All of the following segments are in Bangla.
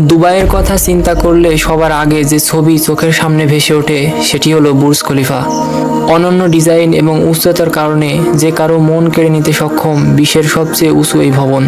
দুবাইয়ের কথা চিন্তা করলে সবার আগে যে ছবি চোখের সামনে ভেসে ওঠে, সেটি হলো বুর্জ খলিফা। অনন্য ডিজাইন এবং উচ্চতার কারণে যে কারও মন কেড়ে নিতে সক্ষম বিশ্বের সবচেয়ে উঁচু এই ভবন।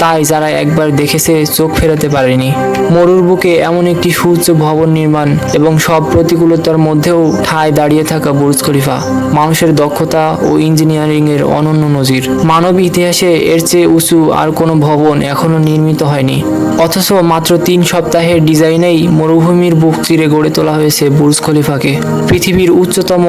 তাই যারা একবার দেখেছে চোখ ফেরাতে পারেনি। মরুর বুকে এমন একটি সুউচ্চ ভবন নির্মাণ এবং সব প্রতিকূলতার মধ্যেও ঠায় দাঁড়িয়ে থাকা বুর্জ খলিফা, মানুষের দক্ষতা ও ইঞ্জিনিয়ারিং এর অনন্য নজির। মানব ইতিহাসে এর চেয়ে উঁচু আর কোনো ভবন এখনও নির্মিত হয়নি। অথচ মাত্র তিন সপ্তাহের ডিজাইনেই মরুভূমির বুক চিরে গড়ে তোলা হয়েছে বুর্জ খলিফাকে। পৃথিবীর উচ্চতম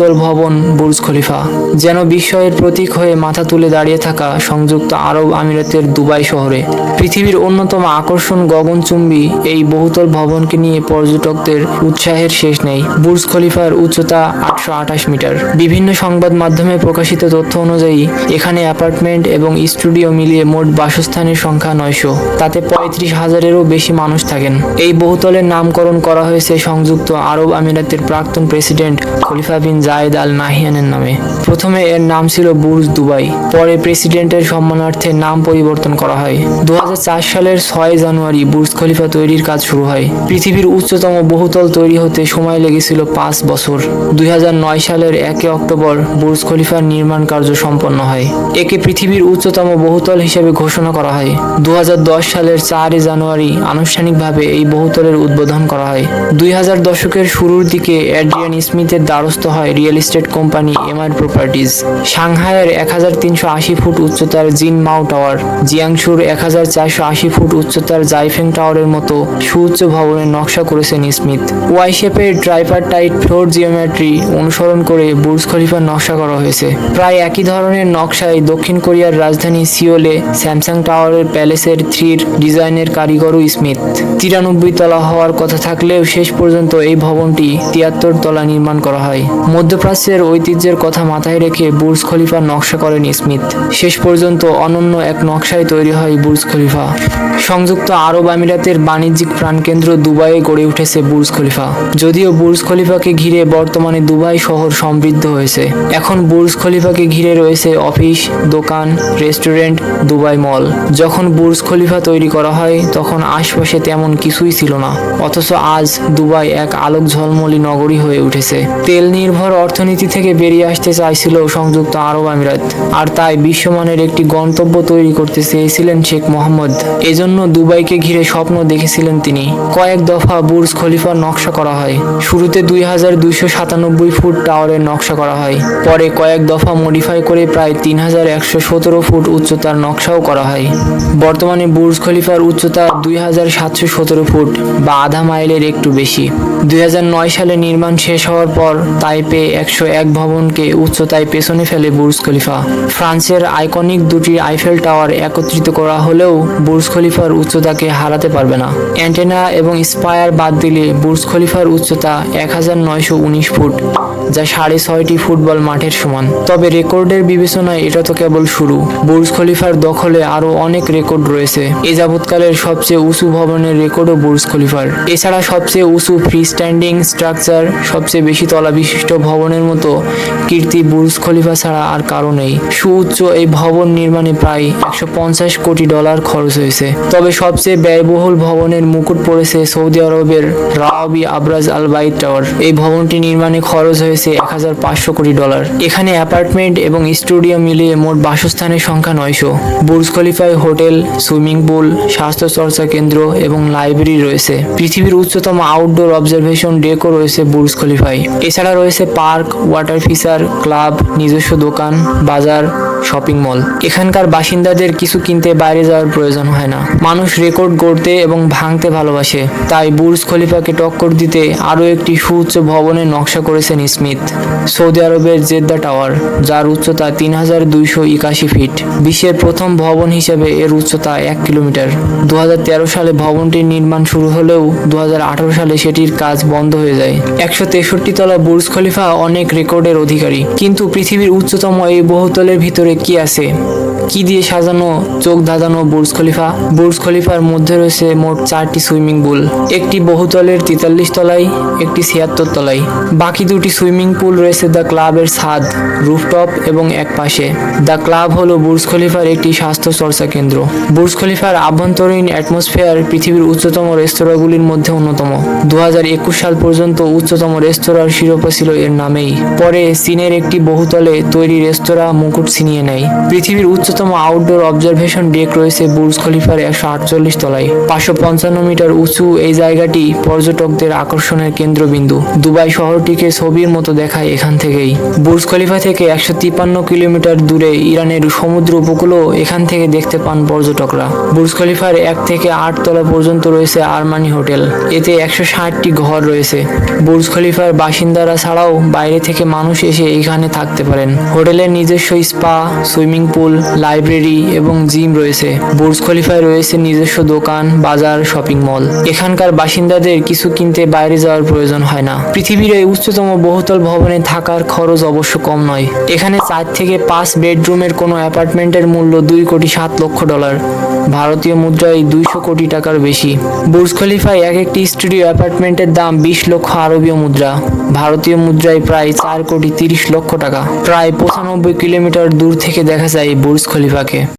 বহুতল ভবন, বুর্জ খলিফা। যেন বিস্ময়ের প্রতীক হয়ে মাথা তুলে দাঁড়িয়ে থাকা সংযুক্ত আরব আমিরাতের দুবাই শহরে। পৃথিবীর অন্যতম আকর্ষণ গগনচুম্বী এই বহুতল ভবনকে নিয়ে পর্যটকদের উৎসাহের শেষ নেই। বুর্জ খলিফার উচ্চতা আটশো আঠাশ মিটার। বিভিন্ন সংবাদ মাধ্যমে প্রকাশিত তথ্য অনুযায়ী, এখানে অ্যাপার্টমেন্ট এবং স্টুডিও মিলিয়ে মোট বাসস্থানের সংখ্যা নয়শো। তাতে পঁয়ত্রিশ হাজারেরও বেশি মানুষ থাকেন। এই বহুতলের নামকরণ করা হয়েছে সংযুক্ত আরব আমিরাতের প্রাক্তন প্রেসিডেন্ট খলিফা বিন জায়েদ আল নাহিয়ানের নামে। প্রথমে এর নাম ছিল বুর্জ দুবাই, পরে প্রেসিডেন্টের সম্মানার্থে নাম পরিবর্তন করা হয়। দু হাজার চার সালের ছয় জানুয়ারি বুর্জ খলিফা তৈরির কাজ শুরু হয়। পৃথিবীর উচ্চতম বহুতল তৈরি হতে সময় লেগেছিল পাঁচ বছর। দুই সালের একে অক্টোবর বুর্জ খলিফার নির্মাণ কার্য সম্পন্ন হয়। একে পৃথিবীর উচ্চতম বহুতল হিসেবে ঘোষণা করা হয়। দু হাজার দশ সালের চারই জানুয়ারি আনুষ্ঠানিকভাবে এই বহুতলের উদ্বোধন করা হয়। দুই হাজার দশকের শুরুর দিকে অ্যাড্রিয়ান স্মিথের দ্বারস্থ হয় real estate company MR properties সাংহাইয়ের এক হাজার তিনশো আশি ফুট উচ্চতার জিন মাও টাওয়ার জিয়াংশুর এক হাজার চারশো আশি ফুট উচ্চতার জাইফেং টাওয়ারের মতো সুউচ্চ ভবনের নকশা করেছেন স্মিথ ওয়াই শেপের ট্রাইপারটাইট ফ্লোর জিওমেট্রি অনুসরণ করে বুর্জ খলিফার নকশা করা হয়েছে। প্রায় একই ধরনের নকশায় দক্ষিণ কোরিয়ার রাজধানী সিওলে স্যামসাং টাওয়ারের প্যালেসের থ্রির ডিজাইনের কারিগরও স্মিথ তিরানব্বই তলা হওয়ার কথা থাকলেও শেষ পর্যন্ত এই ভবনটি তিয়াত্তর তলা নির্মাণ করা হয়। মধ্যপ্রাচ্যের ঐতিহ্যের কথা মাথায় রেখে বুর্জ খলিফার নকশা করেন স্মিথ। শেষ পর্যন্ত অনন্য এক নকশায় তৈরি হয় বুর্জ খলিফা। সংযুক্ত আরব আমিরাতের বাণিজ্যিক প্রাণকেন্দ্র দুবাইয়ে গড়ে উঠেছে বুর্জ খলিফা। যদিও বুর্জ খলিফাকে ঘিরে বর্তমানে দুবাই শহর সমৃদ্ধ হয়েছে। এখন বুর্জ খলিফাকে ঘিরে রয়েছে অফিস, দোকান, রেস্টুরেন্ট, দুবাই মল। যখন বুর্জ খলিফা তৈরি করা হয়, তখন আশপাশে তেমন কিছুই ছিল না। অথচ আজ দুবাই এক আলোক ঝলমলি নগরী হয়ে উঠেছে। তেল নির্ভর অর্থনীতি থেকে বেরিয়ে আসতে চাইছিল সংযুক্ত আরব আমিরাত। আর তাই বিশ্বমানের একটি গন্তব্য তৈরি করতে চেয়েছিলেন শেখ মোহাম্মদ। এজন্য দুবাইকে ঘিরে স্বপ্ন দেখেছিলেন তিনি। কয়েক দফা বুর্জ খলিফার নকশা করা হয়। শুরুতে দুই হাজার দুইশো সাতানব্বই ফুট টাওয়ারের নকশা করা হয়। পরে কয়েক দফা মডিফাই করে প্রায় তিন হাজার একশো সতেরো ফুট উচ্চতার নকশাও করা হয়। বর্তমানে বুর্জ খলিফার উচ্চতা দুই হাজার সাতশো সতেরো ফুট বা আধা মাইলের একটু বেশি। দুই হাজার নয় সালে নির্মাণ শেষ হওয়ার পর তাইপে একশো এক ভবনকে উচ্চতায় পেছনে ফেলে বুর্জ খলিফা। ফ্রান্সের আইকনিক দুটি আইফেল টাওয়ার একত্রিত করা হলেও বুর্জ খলিফার উচ্চতাকে হারাতে পারবে না। অ্যান্টেনা এবং স্পায়ার বাদ দিলে বুর্জ খলিফার উচ্চতা এক হাজার নয়শো উনিশ ফুট, যা সাড়ে ছয়টি ফুটবল মাঠের সমান। তবে রেকর্ডের বিবেচনায় এটা তো কেবল শুরু। বুর্জ খলিফার দখলে আরও অনেক রেকর্ড রয়েছে। এ যাবৎকালের সবচেয়ে উঁচু ভবনের রেকর্ডও বুর্জ খলিফার। এছাড়া সবচেয়ে উঁচু ফ্রি স্ট্যান্ডিং স্ট্রাকচার, সবচেয়ে বেশি তলা বিশিষ্ট ভবনের মতো কীর্তি বুর্জ খলিফা ছাড়া আর কারও নেই। সুউচ্চ এই ভবন নির্মাণে প্রায় একশো পঞ্চাশ কোটি ডলার খরচ হয়েছে। তবে সবচেয়ে ব্যয়বহুল ভবনের মুকুট পড়েছে সৌদি আরবের রাওয়াবি আবরাজ আল বাইত টাওয়ার। এই ভবনটি নির্মাণে খরচ হয়েছে এক হাজার পাঁচশো কোটি ডলার। এখানে অ্যাপার্টমেন্ট এবং স্টুডিও মিলিয়ে মোট বাসস্থানের সংখ্যা নয়শো। বুর্জ খলিফায় হোটেল, সুইমিং পুল, স্বাস্থ্য চর্চা কেন্দ্র এবং লাইব্রেরি রয়েছে। পৃথিবীর উচ্চতম আউটডোর অবজারভেশন ডেকও রয়েছে বুর্জ খলিফায়। এছাড়া রয়েছে পার্ক ওয়াটার ফিচার ক্লাব নিজস্ব দোকান, বাজার শপিং মল এখানকার বাসিন্দাদের কিছু কিনতে বাইরে যাওয়ার প্রয়োজন হয় না। মানুষ রেকর্ড গড়তে এবং ভাঙতে ভালোবাসে। তাই বুর্জ খলিফাকে টক্কর দিতে আরও একটি সুউচ্চ ভবনের নকশা করেছেন স্মিথ। সৌদি আরবের জেদ্দা টাওয়ার, যার উচ্চতা তিন হাজার দুইশো একাশি ফিট। বিশ্বের প্রথম ভবন হিসেবে এর উচ্চতা এক কিলোমিটার। দু তেরো সালে ভবনটির নির্মাণ শুরু হলেও দু হাজার আঠারো সালে সেটির কাজ বন্ধ হয়ে যায়। একশো তেষট্টি তলা বুর্জ খলিফা অনেক রেকর্ডের অধিকারী। কিন্তু পৃথিবীর উচ্চতম এই বহুতলের ভিতরে কি আছে? কি দিয়ে সাজানো, চোখ ধাঁধানো বুর্জ খলিফা? বুর্জ খলিফার মধ্যে রয়েছে মোট চারটি সুইমিং পুল। একটি বহুতলের তেতাল্লিশ তলায় একটি ছিয়াত্তর তলায় বাকি দুটি সুইমিং পুল রয়েছে দ্য ক্লাবের ছাদ, রুফটপ এবং এক পাশে। দ্য ক্লাব হলো বুর্জ খলিফার একটি স্বাস্থ্য চর্চা কেন্দ্র। বুর্জ খলিফার আভ্যন্তরীণ অ্যাটমসফেয়ার পৃথিবীর উচ্চতম রেস্তোরাঁগুলির মধ্যে অন্যতম। দু হাজার একুশ সাল পর্যন্ত উচ্চতম রেস্তোরাঁর শিরোপা ছিল এর নামেই। পরে চীনের একটি বহুতলে তৈরি রেস্তোরাঁ মুকুট ছিনিয়ে নেয়। পৃথিবীর উচ্চতম আউটডোর অবজারভেশন ডেক রয়েছে বুর্জ খলিফার একশো আটচল্লিশ তলায়। পাঁচশো পঞ্চান্ন মিটার উঁচু এই জায়গাটি পর্যটকদের আকর্ষণের কেন্দ্রবিন্দু। দুবাই শহরটিকে ছবির মতো দেখায় এখান থেকেই। বুর্জ খলিফা থেকে একশো তিপ্পান্ন কিলোমিটার দূরে ইরানের সমুদ্র উপকূলও এখান থেকে দেখতে পান পর্যটকরা। বুর্জ খলিফার এক থেকে আট তলা পর্যন্ত রয়েছে আরমানি হোটেল এতে একশো ষাটটি ঘর রয়েছে। বুর্জ খলিফার বাসিন্দারা ছাড়াও বাইরে থেকে মানুষ এসে এখানে থাকতে পারেন। হোটেলের নিজস্ব স্পা সুইমিং পুল লাইব্রেরি এবং জিম রয়েছে। বুর্জ খলিফায় রয়েছে নিজস্ব দোকান, বাজার, শপিং মল। এখানকার বাসিন্দাদের কিছু কিনতে বাইরে যাওয়ার প্রয়োজন হয় না। পৃথিবীর এই উচ্চতম বহুতল ভবনে থাকার খরচ অবশ্য কম নয়। এখানে চার থেকে পাঁচ বেডরুমের কোনো অ্যাপার্টমেন্টের মূল্য দুই কোটি সাত লক্ষ ডলার। ভারতীয় মুদ্রায় দুইশো কোটি টাকার বেশি। বুর্জ খলিফায় এক একটি স্টুডিও অ্যাপার্টমেন্টের দাম বিশ লক্ষ আরবীয় মুদ্রা। ভারতীয় মুদ্রায় প্রায় চার কোটি তিরিশ লক্ষ টাকা। প্রায় পঁচানব্বই কিলোমিটার দূর থেকে দেখা যায় বুর্জ খলিফাকে।